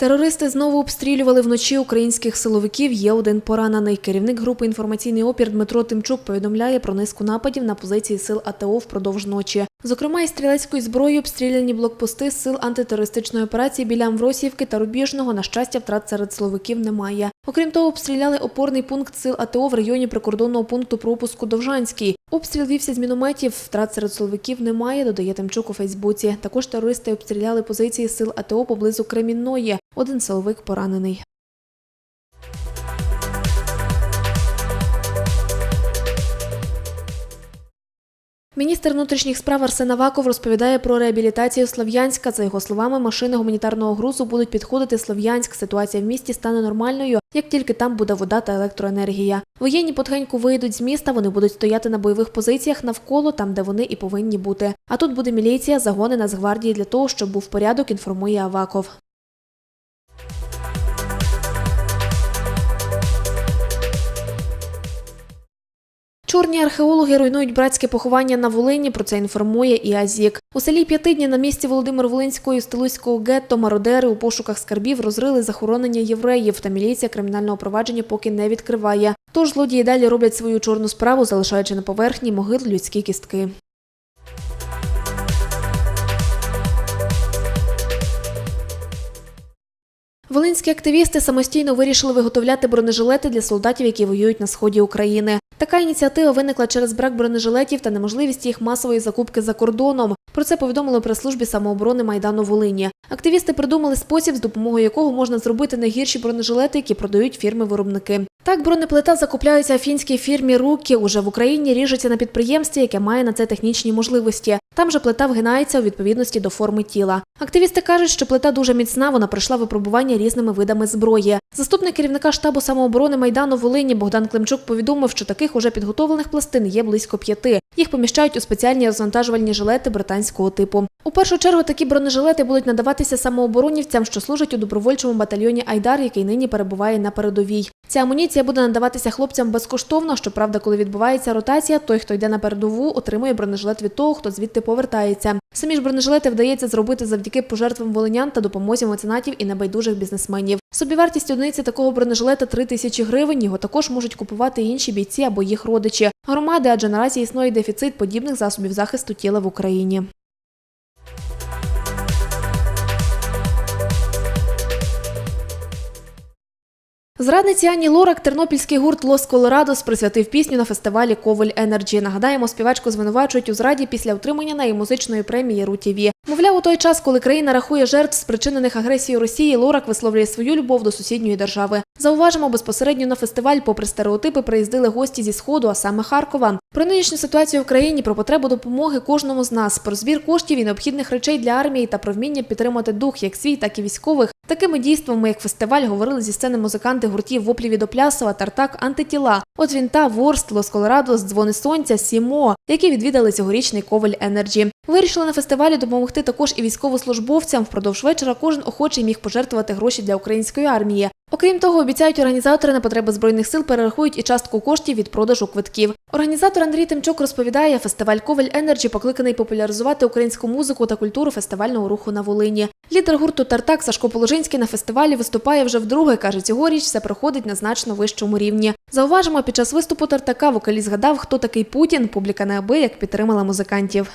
Терористи знову обстрілювали вночі українських силовиків. Є один поранений. Керівник групи інформаційний опір Дмитро Тимчук повідомляє про низку нападів на позиції сил АТО впродовж ночі. Зокрема, із стрілецької зброї обстріляні блокпости сил антитерористичної операції біля Амвросіївки та Рубіжного. На щастя, втрат серед силовиків немає. Окрім того, обстріляли опорний пункт сил АТО в районі прикордонного пункту пропуску Довжанський. Обстріл вівся з мінометів. Втрат серед силовиків немає, додає Тимчук у Фейсбуці. Також терористи обстріляли позиції сил АТО поблизу Кремінної. Один силовик поранений. Міністр внутрішніх справ Арсен Аваков розповідає про реабілітацію Слов'янська. За його словами, машини гуманітарного грузу будуть підходити Слов'янськ. Ситуація в місті стане нормальною, як тільки там буде вода та електроенергія. Воєнні потихеньку вийдуть з міста. Вони будуть стояти на бойових позиціях навколо, там де вони і повинні бути. А тут буде міліція, загони Нацгвардії для того, щоб був порядок. Інформує Аваков. Чорні археологи руйнують братське поховання на Волині. Про це інформує і Азік. У селі П'ятидні на місці Володимир Волинського Столуцького гетто мародери у пошуках скарбів розрили захоронення євреїв. Та міліція кримінального провадження поки не відкриває. Тож злодії далі роблять свою чорну справу, залишаючи на поверхні могил людські кістки. Волинські активісти самостійно вирішили виготовляти бронежилети для солдатів, які воюють на сході України. Така ініціатива виникла через брак бронежилетів та неможливість їх масової закупки за кордоном. Про це повідомили прес-службі самооборони Майдану Волині. Активісти придумали спосіб, з допомогою якого можна зробити найгірші бронежилети, які продають фірми-виробники. Так, бронеплита закупляється фінській фірмі Рукі. Уже в Україні ріжеться на підприємстві, яке має на це технічні можливості. Там же плита вгинається у відповідності до форми тіла. Активісти кажуть, що плита дуже міцна, вона пройшла випробування різними видами зброї. Заступник керівника штабу самооборони Майдану Волині Богдан Климчук повідомив, що таких уже підготовлених пластин є близько п'яти. Їх поміщають у спеціальні розвантажувальні жилети британського типу. У першу чергу такі бронежилети будуть надаватися самооборонівцям, що служать у добровольчому батальйоні Айдар, який нині перебуває на передовій. Ця амуніція буде надаватися хлопцям безкоштовно. Щоправда, коли відбувається ротація, той, хто йде на передову, отримує бронежилет від того, хто звідти повертається. Самі ж бронежилети вдається зробити завдяки пожертвам волинян та допомозі меценатів і небайдужих бізнесменів. Собівартість одиниці такого бронежилета 3 тисячі гривень. Його також можуть купувати інші бійці або їх родичі. Громади, адже наразі існує дефіцит подібних засобів захисту тіла в Україні. Зрадниці Ані Лорак тернопільський гурт Лос Колорадос присвятив пісню на фестивалі Коваль Енерджі. Нагадаємо, співачку звинувачують у зраді після отримання неї музичної премії РУ-ТВ. Мовляв, у той час, коли країна рахує жертв, спричинених агресією Росії, Лорак висловлює свою любов до сусідньої держави. Зауважимо, безпосередньо на фестиваль, попри стереотипи, приїздили гості зі сходу, а саме Харкова. Про нинішню ситуацію в країні, про потребу допомоги кожному з нас, про збір коштів і необхідних речей для армії та про вміння підтримати дух як свій, так і військових. Такими дійствами, як фестиваль, говорили зі сцени музиканти гуртів Воплі від Оплясова, Тартак, Антитіла, от Вінта, Ворст, Лос Колорадос, Дзвони Сонця, Сімо, які відвідали цьогорічний Коваль Енерджі. Вирішили на фестивалі допомогти також і військовослужбовцям. Впродовж вечора кожен охочий міг пожертвувати гроші для української армії. Окрім того, обіцяють організатори на потреби збройних сил перерахують і частку коштів від продажу квитків. Організатор Андрій Тимчук розповідає, фестиваль Коваль Енерджі покликаний популяризувати українську музику та культуру фестивального руху на Волині. Лідер гурту Тартак Сашко Положинський на фестивалі виступає вже вдруге. каже, цьогоріч все проходить на значно вищому рівні. Зауважимо, під час виступу Тартака вокаліст згадав, хто такий Путін. Публіка неабияк підтримала музикантів.